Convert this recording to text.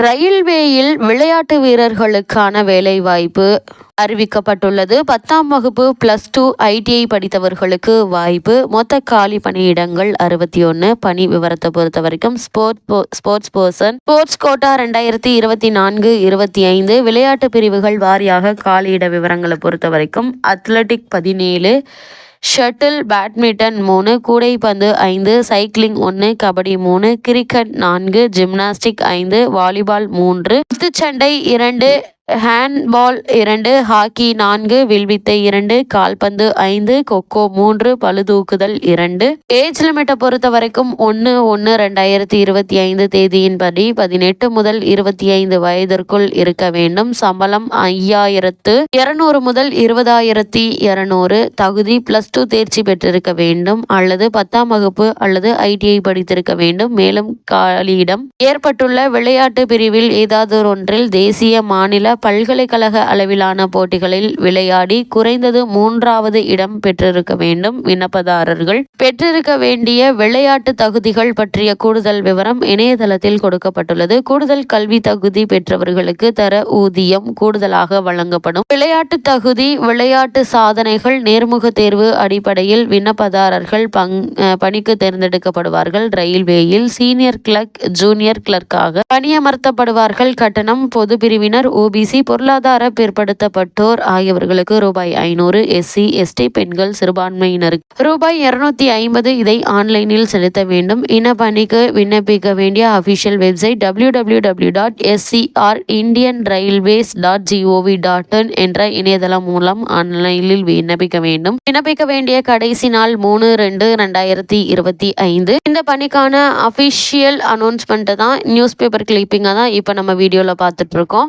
ரயில்வேயில் விளையாட்டு வீரர்களுக்கான வேலைவாய்ப்பு அறிவிக்கப்பட்டுள்ளது. பத்தாம் வகுப்பு பிளஸ் டூ ஐடிஐ படித்தவர்களுக்கு வாய்ப்பு. மொத்த காலி பணியிடங்கள் அறுபத்தி ஒன்று பணி விவரத்தை பொறுத்த வரைக்கும் sport sports person sports quota ரெண்டாயிரத்தி இருபத்தி நான்கு இருபத்தி ஐந்து. விளையாட்டு பிரிவுகள் வாரியாக காலியிட விவரங்களை பொறுத்த வரைக்கும் அத்லட்டிக் பதினேழு. ஷட்டில் பேட்மிண்டன் மூணு கூடைப்பந்து ஐந்து சைக்கிளிங் ஒன்று கபடி மூணு கிரிக்கெட் நான்கு ஜிம்னாஸ்டிக் ஐந்து வாலிபால் மூன்று குத்துச்சண்டை இரண்டு ஹேண்ட்பால் இரண்டு ஹாக்கி நான்கு வில்வித்தை இரண்டு கால்பந்து ஐந்து கொக்கோ மூன்று பழுதூக்குதல் இரண்டு. ஏஜ் லிமிட்டை பொறுத்த வரைக்கும் ஒன்று ஒன்று ரெண்டாயிரத்தி இருபத்தி ஐந்து தேதியின்படி பதினெட்டு முதல் இருபத்தி ஐந்து வயதிற்குள் இருக்க வேண்டும். சம்பளம் ஐயாயிரத்து இருநூறு முதல் இருபதாயிரத்தி இருநூறு. தகுதி பிளஸ் டூ தேர்ச்சி பெற்றிருக்க வேண்டும். அல்லது பத்தாம் வகுப்பு அல்லது ஐடிஐ படித்திருக்க வேண்டும். மேலும் காலியிடம் ஏற்பட்டுள்ள விளையாட்டு பிரிவில் ஏதாவது ஒன்றில் தேசிய மாநில பல்கலைக்கழக அளவிலான போட்டிகளில் விளையாடி குறைந்தது மூன்றாவது இடம் பெற்றிருக்க வேண்டும் விண்ணப்பதாரர்கள். பெற்றிருக்க வேண்டிய விளையாட்டு தகுதிகள் பற்றிய கூடுதல் விவரம் இணையதளத்தில் கொடுக்கப்பட்டுள்ளது. கூடுதல் கல்வி தகுதி பெற்றவர்களுக்கு தர ஊதியம் கூடுதலாக வழங்கப்படும். விளையாட்டு தகுதி விளையாட்டு சாதனைகள் நேர்முக தேர்வு அடிப்படையில் விண்ணப்பதாரர்கள் பங் பணிக்கு தேர்ந்தெடுக்கப்படுவார்கள். ரயில்வேயில் சீனியர் கிளர்க் ஜூனியர் கிளர்க்காக பணியமர்த்தப்படுவார்கள். கட்டணம் பொது பிரிவினர் ஓபிசி ஓபிசி பொருளாதார பிற்படுத்தப்பட்டோர் ஆகியவர்களுக்கு ரூபாய் ஐநூறு எஸ்சி எஸ்டி பெண்கள் சிறுபான்மையினருக்கு ரூபாய் இருநூத்தி ஐம்பது இதை ஆன்லைனில் செலுத்த வேண்டும். இன பணிக்கு விண்ணப்பிக்க வேண்டிய official website W W W dot SCR Indian railways dot GOV dot in என்ற இணையதளம் மூலம் ஆன்லைனில் விண்ணப்பிக்க வேண்டும். விண்ணப்பிக்க வேண்டிய கடைசி நாள் மூணு ரெண்டு ரெண்டாயிரத்தி இருபத்தி ஐந்து. இந்த பணிக்கான அபிஷியல் அனௌன்ஸ்மெண்ட்டை தான் நியூஸ் பேப்பர் கிளிப்பிங்கை தான் இப்போ நம்ம வீடியோவில் பார்த்துட்டு இருக்கோம்.